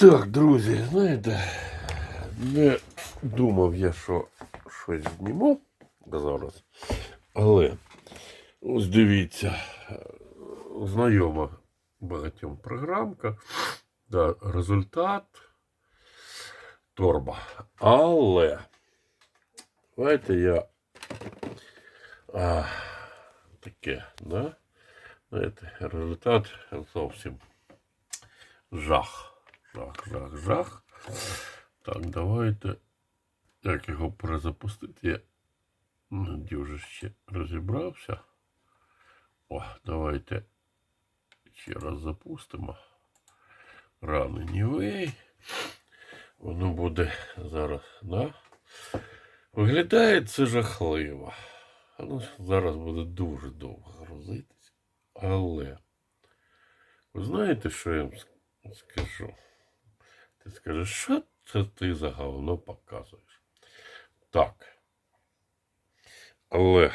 Так, друзі, знаєте, не думав я, що щось зніму зараз. Але ось дивіться, знайома багатьом програмка. Да, результат торба. Але знаєте, я а, таке, да? Знаєте, результат зовсім жах. Жах, жах, жах. Так, давайте. Як його перезапустити? Я не дуже ще розібрався. О, давайте ще раз запустимо. Рани нівей. Воно буде зараз, да? Виглядає це жахливо. Воно зараз буде дуже довго грузитись. Але ви знаєте, що я вам скажу? Ти скажеш, що це ти за говно показуєш? Так. Але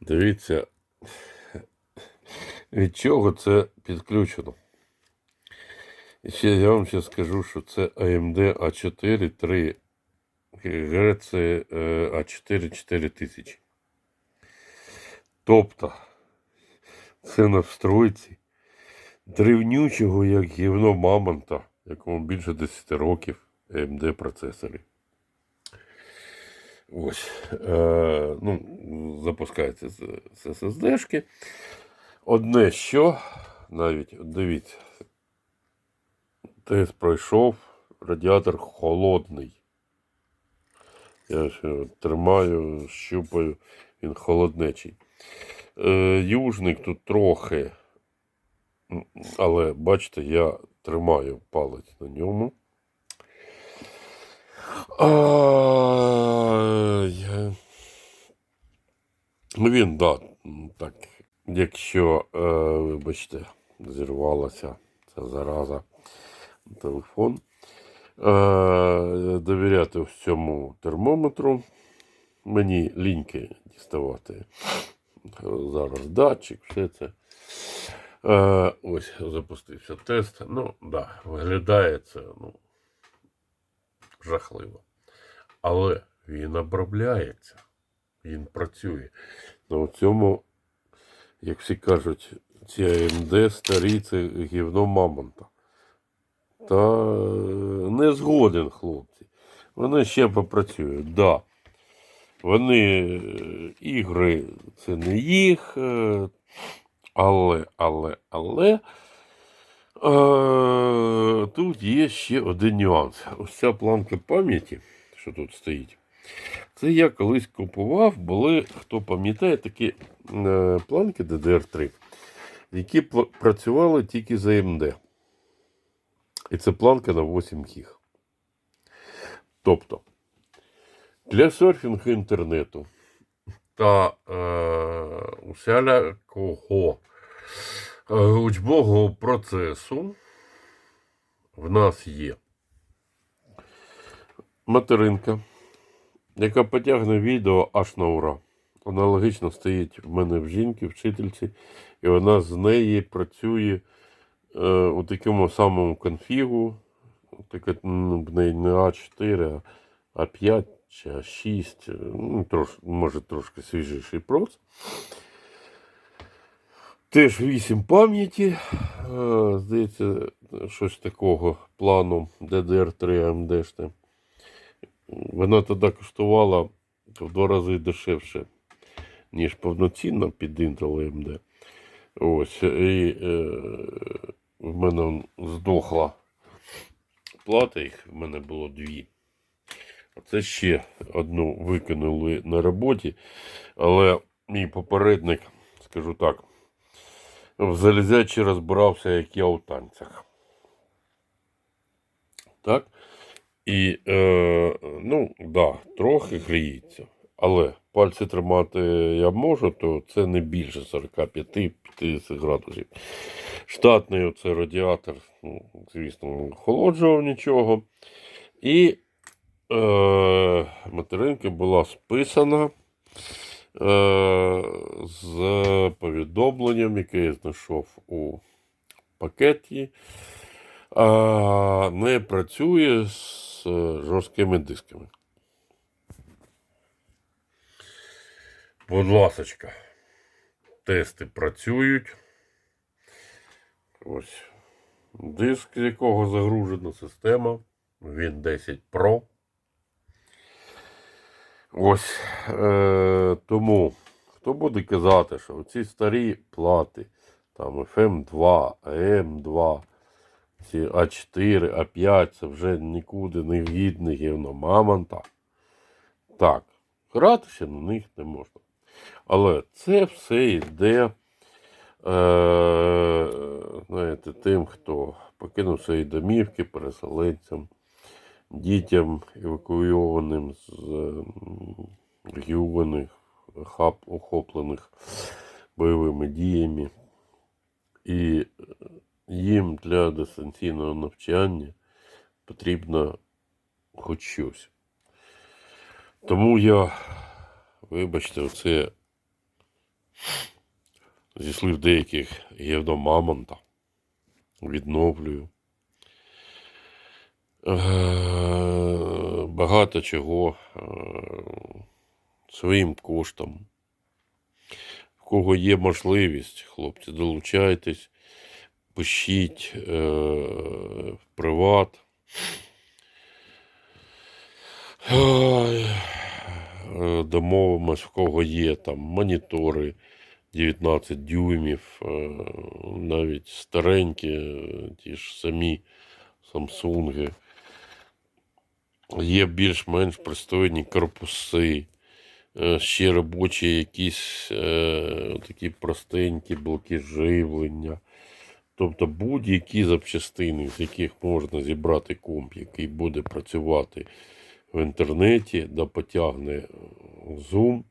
дивіться, від чого це підключено. І ще я вам ще скажу, що це AMD A4 3 ГГц е, A4 4000. Тобто, це на встройці древнючого, як гівно мамонта, якому більше 10 років AMD процесорі. Ось. Е, ну, запускається з, з SSD-шки. Одне що, навіть, дивіться, тест пройшов, радіатор холодний. Я ще тримаю, щупаю, він холоднечий. Е, южник тут трохи, але бачите, я тримаю палець на ньому. А, Він, да, так, якщо, е, вибачте, зірвалася ця зараза телефон. Е, довіряти ось цьому термометру. Мені ліньки діставати. Зараз датчик, все це. Е, ось запустився тест. Ну, да, виглядає це ну, жахливо. Але він обробляється, він працює. В цьому, як всі кажуть, ці AMD старі це гівно мамонта. Та е, не згоден, хлопці. Вони ще попрацюють, да. Вони е, ігри це не їх. Але, але, але. Е, тут є ще один нюанс. Ось ця планка пам'яті, що тут стоїть. Це я колись купував, були, хто пам'ятає, такі е, планки DDR3, які працювали тільки за AMD. І це планка на 8 гіг. Тобто, для серфінгу інтернету та е, усялякого е, учбового процесу в нас є материнка, яка потягне відео аж на ура. Аналогічно стоїть в мене в жінки, вчительці, і вона з неї працює е, у такому самому конфігу. Таке, ну, в неї не А4, а А5 чи А6, е, ну, трош, може трошки свіжіший проц. Теж 8 пам'яті. Е, Здається, щось такого плану DDR3 AMD. Вона тоді коштувала в два рази дешевше, ніж повноцінна під Intel AMD. Ось, і е, в мене здохла плата, їх в мене було дві. Це ще одну викинули на роботі. Але мій попередник, скажу так, в залізячі розбирався, як я у танцях. Так? І, е, ну, да, трохи гріється. Але пальці тримати я можу, то це не більше 45-50 градусів. Штатний оце радіатор, ну, звісно, не охолоджував нічого. І е, материнка була списана е, з повідомленням, яке я знайшов у пакеті. не працює з е, жорсткими дисками. Будь ласочка, тести працюють. Ось диск, з якого загружена система. Він 10 Pro. Ось е, тому, хто буде казати, що ці старі плати, там FM2, AM2, ці А4, А5, це вже нікуди не гідне гівно мамонта. Так, гратися на них не можна. Але це все йде е, знаєте, тим, хто покинув свої домівки, переселенцям, дітям евакуйованим з м, регіонів, хаб, охоплених бойовими діями. І їм для дистанційного навчання потрібно хоч щось. Тому я, вибачте, оце зі слів деяких Євдо Мамонта відновлюю. Е, Багато чого е, своїм коштом. В кого є можливість, хлопці, долучайтесь, пишіть в приват. Е, Домовимось, в кого є там монітори 19 дюймів, навіть старенькі, ті ж самі Самсунги. Є більш-менш пристойні корпуси, е, ще робочі якісь е, такі простенькі блоки живлення. Тобто будь-які запчастини, з яких можна зібрати комп, який буде працювати в інтернеті, да потягне Zoom.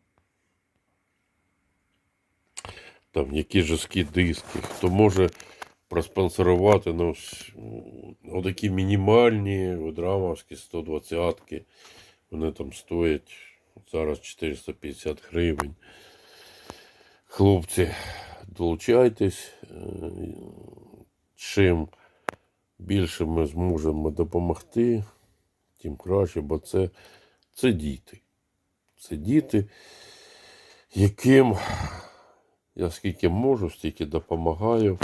Там які жорсткі диски, хто може проспонсорувати ну, отакі мінімальні видрамовські 120-ки. Вони там стоять зараз 450 гривень. Хлопці, долучайтесь. е, Чим більше ми зможемо допомогти, тим краще, бо це, це діти. Це діти, яким я скільки можу, стільки допомагаю.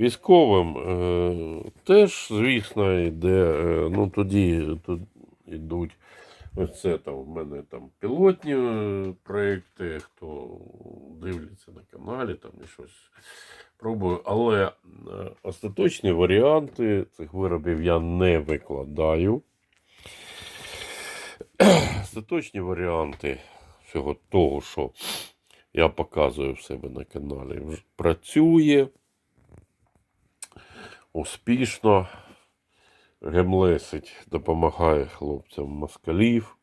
Військовим е, теж, звісно, йде. Е, ну тоді тут йдуть. Ось це там в мене там пілотні е, проекти, хто дивляться на каналі, там і щось пробую. Але е, остаточні варіанти цих виробів я не викладаю. Остаточні варіанти всього того, що я показую в себе на каналі, працює успішно. Гемлесить допомагає хлопцям москалів.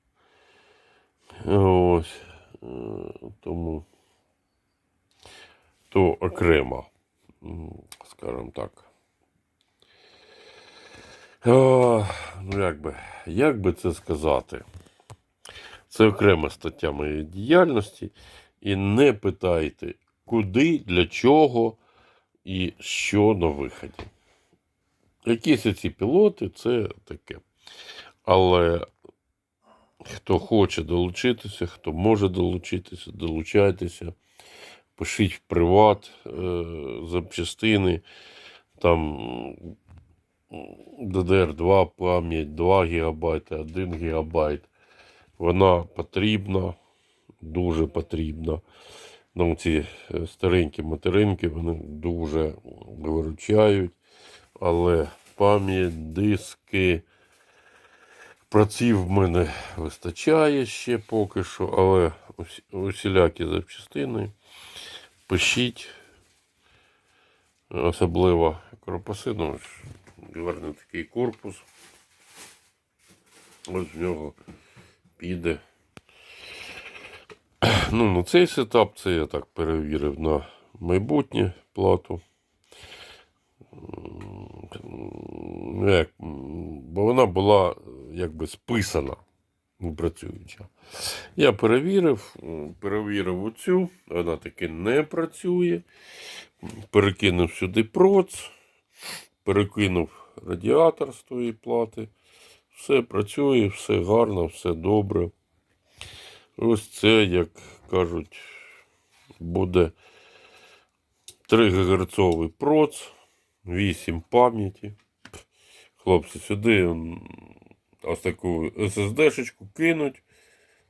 Ось. е, Тому то окремо, скажімо так. А, ну, як би, як би це сказати? Це окрема стаття моєї діяльності. І не питайте, куди, для чого і що на виході. Якісь ці пілоти це таке. Але хто хоче долучитися, хто може долучитися, долучайтеся, пишіть в приват е, запчастини, там DDR2 пам'ять 2 ГБ, 1 ГБ. Вона потрібна, дуже потрібна. Ну, ці е, старенькі материнки вони дуже виручають. Але пам'ять, диски, праців в мене вистачає ще поки що, але усілякі запчастини пишіть, особливо корпуси, ну, такий корпус. Ось в нього піде. Ну, на цей сетап це я так перевірив на майбутнє плату. Як, бо вона була якби списана, працююча. Я перевірив, перевірив оцю, вона таки не працює. Перекинув сюди проц, перекинув радіатор з тої плати. Все працює, все гарно, все добре. Ось це, як кажуть, буде 3 ГГц проц, 8 пам'яті. Хлопці, сюди ось таку SSD-шечку кинуть.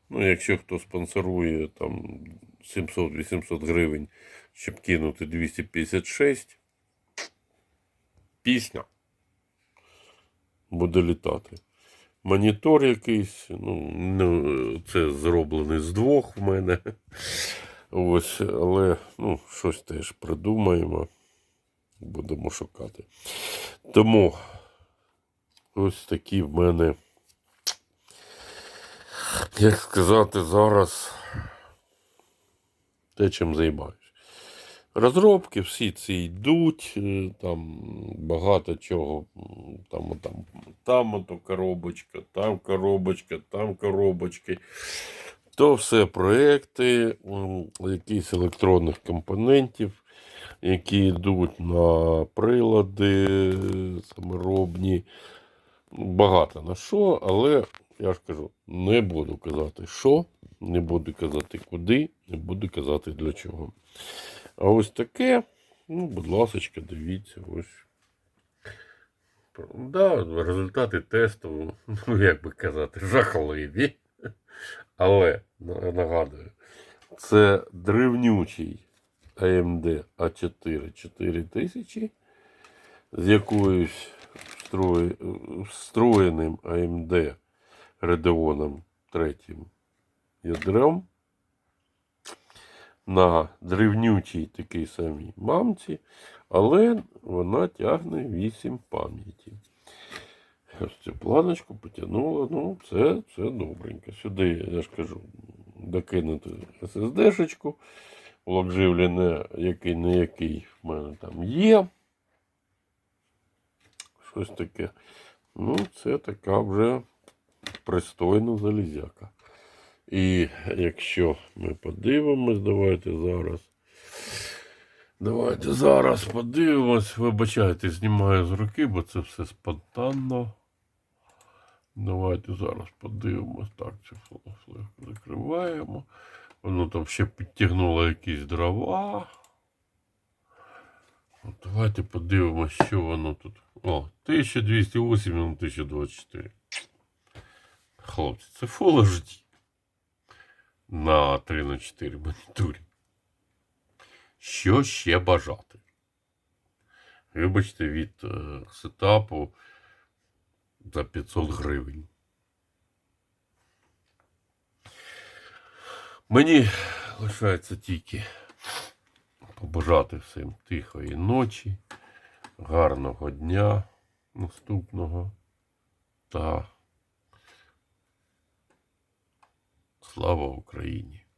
Ну, якщо хто спонсорує там 700-800 гривень, щоб кинути 256, пісня буде літати. Монітор якийсь, ну, це зроблений з двох в мене. Ось, але ну, щось теж придумаємо. Будемо шукати. Тому ось такі в мене, як сказати, зараз те, чим займаюсь. Розробки всі ці йдуть, е, там багато чого, там, там, там ото коробочка, там коробочка, там коробочки. То все проекти якісь електронних компонентів, які йдуть на прилади саморобні. Багато на що, але я ж кажу, не буду казати що, не буду казати куди, не буду казати для чого. А ось таке, ну, будь ласка, дивіться, ось. Да, результати тесту, ну як би казати, жахливі. Але нагадую, це древнючий AMD A4 4000 з якоюсь встроєним AMD Radeon 3 ядром на древнючій такій самій мамці, але вона тягне 8 пам'яті. Ось цю планочку потягнула, ну, це, це добренько. Сюди, я ж кажу, докинути SSD-шечку, блок живлення, який не який в мене там є. Щось таке. Ну, це така вже пристойна залізяка. І якщо ми подивимось, давайте зараз. Давайте зараз подивимось. Вибачайте, знімаю з руки, бо це все спонтанно. Давайте зараз подивимось. Так, флешку закриваємо. Воно там ще підтягнуло якісь дрова. Давайте подивимось, що воно тут. О, 1208 на 1024. Хлопці, це Full HD на 3 на 4 моніторі. Що ще бажати? Вибачте, від е, сетапу за 500 гривень. Мені лишається тільки побажати всім тихої ночі, гарного дня наступного та слава Україні!